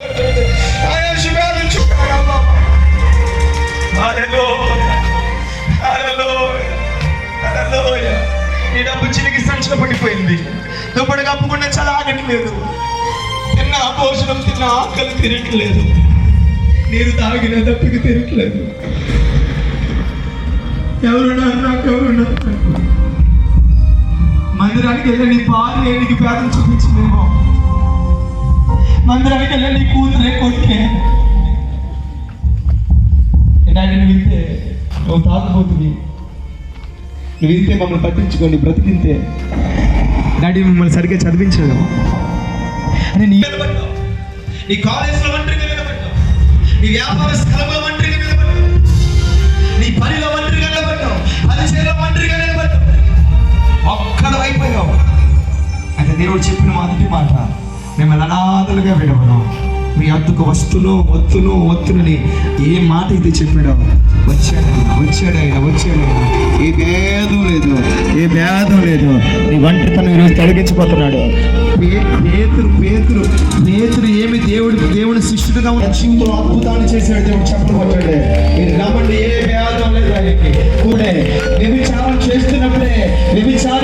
ఆయన ఈ డబ్బు చిలికి సంచిన పడిపోయింది దుప్పటి కప్పుకుండా చాలా ఆగట్లేదు తిన్న భోజనం తిన్న ఆకలి తిరగట్లేదు నీరు తాగిన దప్పికి తిరగట్లేదు ఎవరున్నా నాకు ఎవరున్నారు మందిరానికి వెళ్ళి నీ భార్య నీకు పేదం చూపించిందేమో. మందిరానికి వెళ్ళి నీ కూతురే కొడుకే డాడీ నువ్వు వింటే నువ్వు తాగుపోతుంది నువ్వు వింటే మమ్మల్ని పట్టించుకోండి బ్రతికింతే డాడీ మిమ్మల్ని సరిగ్గా చదివించలేదు అని నీ నీ కాలేజీలో ఒంటరిగా నిలబడ్డావు. నీ వ్యాపార స్థలంలో ఒంటరిగా నిలబడ్డావు. నీ పనిలో ఒంటరిగా నిలబడ్డావు. పరిచయలో ఒంటరిగా నిలబడ్డావు. ఒక్కడు అయిపోయావు. అయితే దేవుడు చెప్పిన మొదటి మాట. మిమ్మల్ని అనాథలుగా విడవను. మీ అద్దుకు వస్తును వత్తును వత్తునని ఏ మాట ఇది చెప్పాడో వచ్చాడైనా వచ్చాడైనా వచ్చాడైనా ఏ భేదం లేదు ఏ భేదం లేదు. నీ ఒంటరితనం ఈరోజు తొలగించిపోతున్నాడు. పేతురు పేతురు పేతురు ఏమి దేవుడి దేవుని శిష్యుడుగా ఉన్న జీవితంలో అద్భుతాన్ని చేశాడు దేవుడు చెప్పబడ్డాడు. మీరు నమ్మండి ఏ భేదం లేదు ఆయనకి. కూడే వ్యభిచారం చేస్తున్నప్పుడే వ్యభిచారం